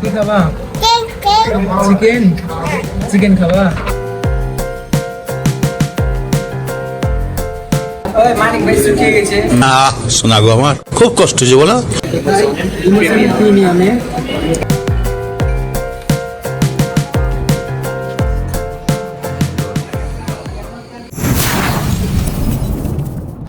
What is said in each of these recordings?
কি খাবা? Chicken chicken খাবা? শোনা গো আমার। খুব কষ্ট যে বলো।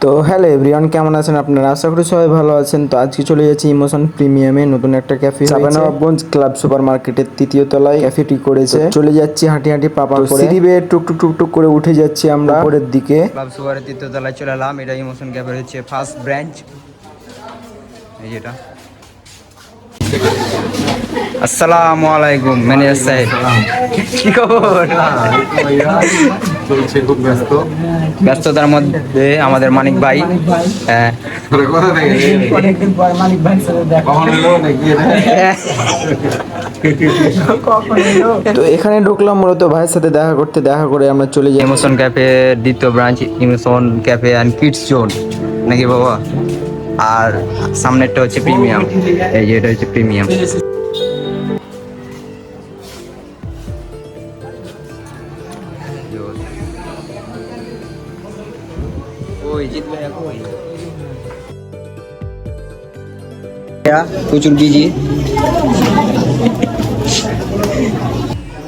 তো হ্যালো এভরিওয়ান কেমন আছেন আপনারা? আশা করি সবাই ভালো আছেন। তো আজকে চলে যাচ্ছি ইমোশন প্রিমিয়ামে। নতুন একটা ক্যাফে চাপানবাবগঞ্জ ক্লাব সুপার মার্কেটের তৃতীয় তলায় ক্যাফেটি করেছে। চলে যাচ্ছি হাঁটি হাঁটি পাপা করে। সিঁড়ি বেয়ে টুক টুক টুক টুক করে উঠে যাচ্ছি আমরা। উপরের দিকে। ক্লাব সুপারের তৃতীয় তলায় চলে এলাম। এটা ইমোশন ক্যাফের হচ্ছে ফার্স্ট ব্রাঞ্চ এই যেটা আসসালামু আলাইকুম ম্যানেজার সাহেব। কি খবর? চলছে খুব ব্যস্ত। ব্যস্ততার মধ্যে আমাদের মানিক ভাই হ্যাঁ। তোরা কোথা থেকে এলি? অনেকদিন পর মানিক ভাই সাথে দেখা। কখন এলো নাকি এটা? কখন এলো? তো এখানে ঢুকলাম মূলত ভাইয়ের সাথে দেখা করতে দেখা করে আমরা চলে যাই। ইমোশন ক্যাফে দ্বিতীয় branch emotion cafe and kids zone নাকি বাবা? আর সামনেরটা হচ্ছে প্রিমিয়াম এই যে এটা হচ্ছে প্রিমিয়াম প্রচুর বিজি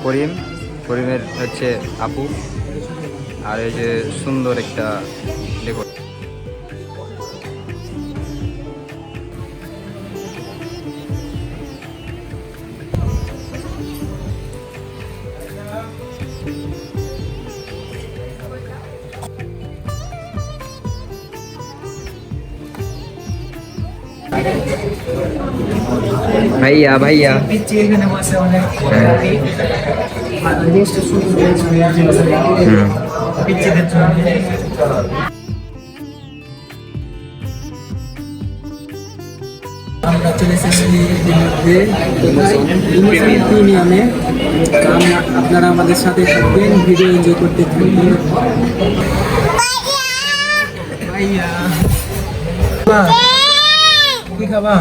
করিম করিমের হচ্ছে আপু আর এই যে সুন্দর একটা দেখো পিচ্ছিদের জন্য আমরা চলে এসেছি প্রিমিয়ামে আপনারা আমাদের সাথে থাকবেন ভিডিও এনজয় করতে থাকবেন ভাইয়া? কি খাবা?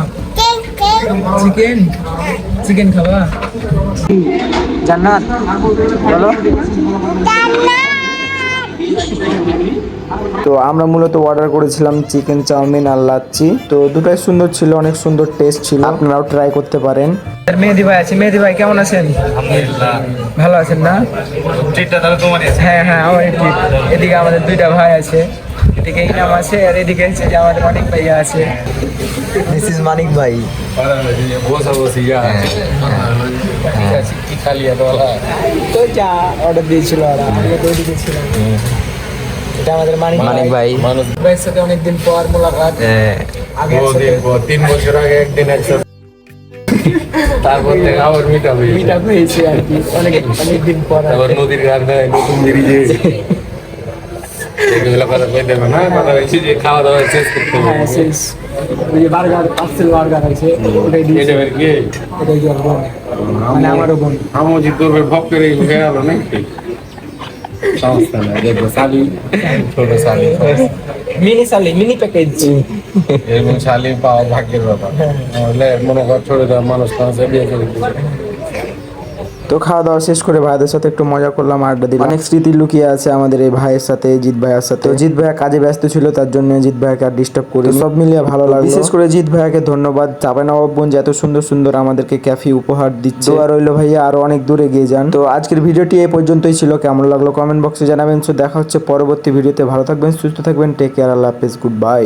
চিকেন চিকেন খাবা? জান্নাত বলো। তো আমরা মূলত অর্ডার করেছিলাম চিকেন চাউমিন আর লাচ্ছি। তো দুটাই সুন্দর ছিল অনেক সুন্দর টেস্ট ছিল। আপনারাও ট্রাই করতে পারেন। মেহেদি ভাই আছে। মেহেদি ভাই কেমন আছেন? ভালো আছেন না? হ্যাঁ হ্যাঁ আমার ঠিক এদিকে আমাদের দুইটা ভাই আছে। এদিকে ইনাম আছে আর এদিকে হচ্ছে যে আমাদের অনেক ভাইয়া আছে। দিস ইজ মানিক ভাই? তো যা অর্ডার দিয়েছিল ওরা আমরা তো ওদিকে ছিলাম এটা আমাদের মানিক মানিক ভাই মানুষ ভাইয়ের সাথে অনেকদিন পর মোলাকাত হ্যাঁ, আগে তিন বছর আগে একদিন একসাথে তারপর থেকে আবার মিটা মিট আপ হয়েছে আর কি। অনেক অনেকদিন পর তারপর নদীর দেয় নতুন এগুলো কথা কই দেবে না কথা হয়েছে যে খাওয়া দাওয়া শেষ করতে হ্যাঁ শেষ। ওই যে বার্গার পার্সেল বার্গার আছে ওটাই এটা বের কি? মানে আমারও বোন করে গেল নাকি? দেখব। ছোট মিনি সালি মিনি প্যাকেজ। এরকম শালি পাওয়া ভাগ্যের ব্যাপার। নাহলে মনে কর ছোট মানুষ মানুষের বিয়ে করে তো খাওয়া দাওয়া শেষ করে ভাইদের সাথে একটু মজা করলাম আড্ডা দিলাম। অনেক স্মৃতি লুকিয়ে আছে আমাদের এই ভাইয়ের সাথে জিৎ ভাইয়ের সাথে। জিৎ ভাইয়া কাজে ব্যস্ত ছিল তার জন্য জিৎ ভাইয়াকে আর ডিস্টার্ব করি সব মিলিয়ে ভালো লাগল। বিশেষ করে জিৎ ভাইয়াকে ধন্যবাদ। চাপানবাবগঞ্জ এত সুন্দর সুন্দর আমাদেরকে ক্যাফি উপহার দিচ্ছে। আর রইল ভাইয়া আরও অনেক দূরে গিয়ে যান। তো আজকের ভিডিওটি এই পর্যন্তই ছিল। কেমন লাগল কমেন্ট বক্সে জানাবেন। সো দেখা হচ্ছে পরবর্তী ভিডিওতে। ভালো থাকবেন সুস্থ থাকবেন। টেক কেয়ার আল্লাহ হাফেজ। Good bye